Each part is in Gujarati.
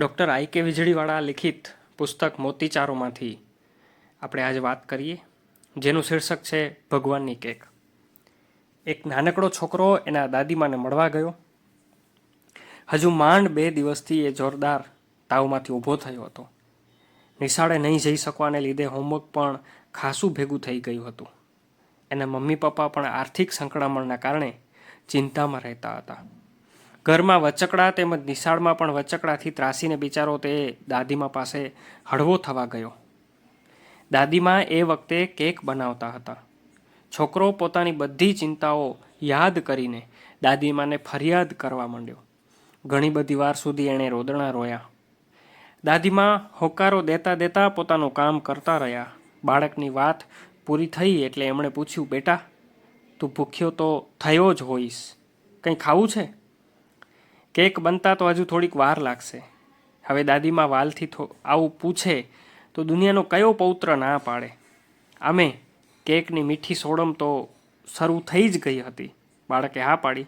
ડૉક્ટર આઈ કે વીજળીવાળા લિખિત પુસ્તક મોતીચારોમાંથી આપણે આજે વાત કરીએ, જેનું શીર્ષક છે ભગવાનની કેક. એક નાનકડો છોકરો એના દાદીમાને મળવા ગયો. હજુ માંડ બે દિવસથી એ જોરદાર તાવમાંથી ઊભો થયો હતો. નિશાળે નહીં જઈ શકવાને લીધે હોમવર્ક પણ ખાસું ભેગું થઈ ગયું હતું. એના મમ્મી પપ્પા પણ આર્થિક સંકળામણના કારણે ચિંતામાં રહેતા હતા. ઘરમાં વચકડા તેમજ નિશાળમાં પણ વચકડાથી ત્રાસીને બિચારો તે દાદીમા પાસે હળવો થવા ગયો. દાદીમા એ વખતે કેક બનાવતા હતા. છોકરો પોતાની બધી ચિંતાઓ યાદ કરીને દાદીમાને ફરિયાદ કરવા માંડ્યો. ઘણી બધી વાર સુધી એણે રોદણા રોયા. દાદીમા હોકારો દેતા દેતા પોતાનું કામ કરતા રહ્યા. બાળકની વાત પૂરી થઈ એટલે એમણે પૂછ્યું, બેટા, તું ભૂખ્યો તો થયો જ હોઈશ. કંઈ ખાવું છે? કેક બનતા તો હજુ થોડીક વાર લાગશે. હવે દાદીમાં વાલથી થો આવું પૂછે તો દુનિયાનો કયો પૌત્ર ના પાડે? અમે કેકની મીઠી સોડમ તો શરૂ થઈ જ ગઈ હતી. બાળકે હા પાડી.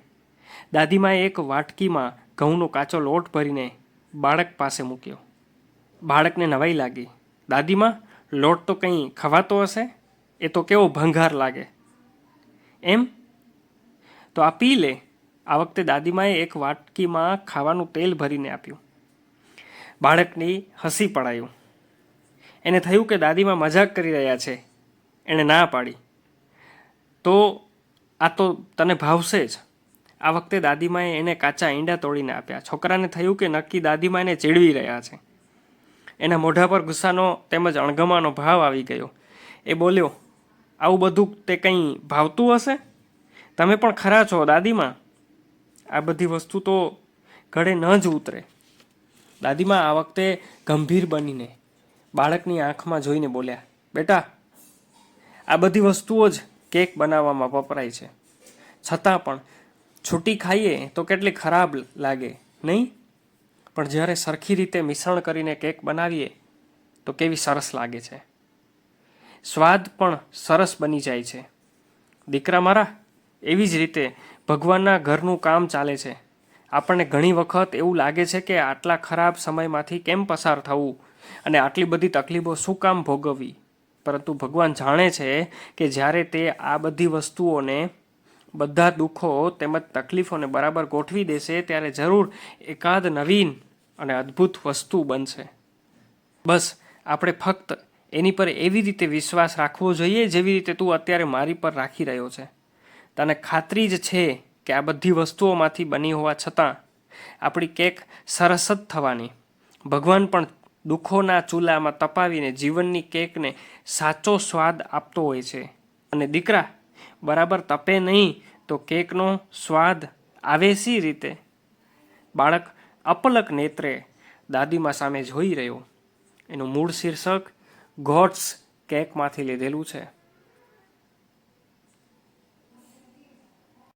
દાદીમાએ એક વાટકીમાં ઘઉંનો કાચો લોટ ભરીને બાળક પાસે મૂક્યો. બાળકને નવાઈ લાગી. દાદીમાં, લોટ તો કંઈ ખવાતો હશે? એ તો કેવો ભંગાર લાગે. એમ? તો આ પી લે. આ વખતે દાદીમાએ એક વાટકીમાં ખાવાનું તેલ ભરીને આપ્યું. બાળકની હસી પડાયું. એને થયું કે દાદીમાં મજાક કરી રહ્યા છે. એણે ના પાડી. તો આ તો તને ભાવશે જ. આ વખતે દાદીમાએ એને કાચા ઈંડા તોડીને આપ્યા. છોકરાને થયું કે નક્કી દાદીમા એને ચીડવી રહ્યા છે. એના મોઢા પર ગુસ્સાનો તેમજ અણગમાનો ભાવ આવી ગયો. એ બોલ્યો, આવું બધું તે કંઈ ભાવતું હશે? તમે પણ ખરા છો દાદીમાં? આ બધી વસ્તુ તો ઘરે ન જ ઉતરે. દાદીમાં આ વખતે ગંભીર બનીને બાળકની આંખમાં જોઈને બોલ્યા, બેટા, આ બધી વસ્તુઓ જ કેક બનાવવામાં વપરાય છે. છતાં પણ છૂટી ખાઈએ તો કેટલી ખરાબ લાગે, નહીં? પણ જ્યારે સરખી રીતે મિશ્રણ કરીને કેક બનાવીએ તો કેવી સરસ લાગે છે. સ્વાદ પણ સરસ બની જાય છે. દીકરા મારા, એવી જ રીતે ભગવાનના ઘરનું કામ ચાલે છે. આપણને ઘણી વખત એવું લાગે છે કે આટલા ખરાબ સમયમાંથી કેમ પસાર થવું અને આટલી બધી તકલીફો શું કામ ભોગવવી? પરંતુ ભગવાન જાણે છે કે જ્યારે તે આ બધી વસ્તુઓને, બધા દુઃખો તેમજ તકલીફોને બરાબર ગોઠવી દેશે ત્યારે જરૂર એકાદ નવીન અને અદ્ભુત વસ્તુ બનશે. બસ, આપણે ફક્ત એની પર એવી રીતે વિશ્વાસ રાખવો જોઈએ જેવી રીતે તું અત્યારે મારી પર રાખી રહ્યો છે. તને ખાતરી જ છે કે આ બધી વસ્તુઓમાંથી બની હોવા છતાં આપણી કેક સરસ જ થવાની. ભગવાન પણ દુઃખોના ચૂલામાં તપાવીને જીવનની કેકને સાચો સ્વાદ આપતો હોય છે. અને દીકરા, બરાબર તપે નહીં તો કેકનો સ્વાદ આવે સી રીતે? બાળક અપલક નેત્રે દાદીમા સામે જોઈ રહ્યો. એનું મૂળ શીર્ષક ગોડ્સ કેકમાંથી લીધેલું છે.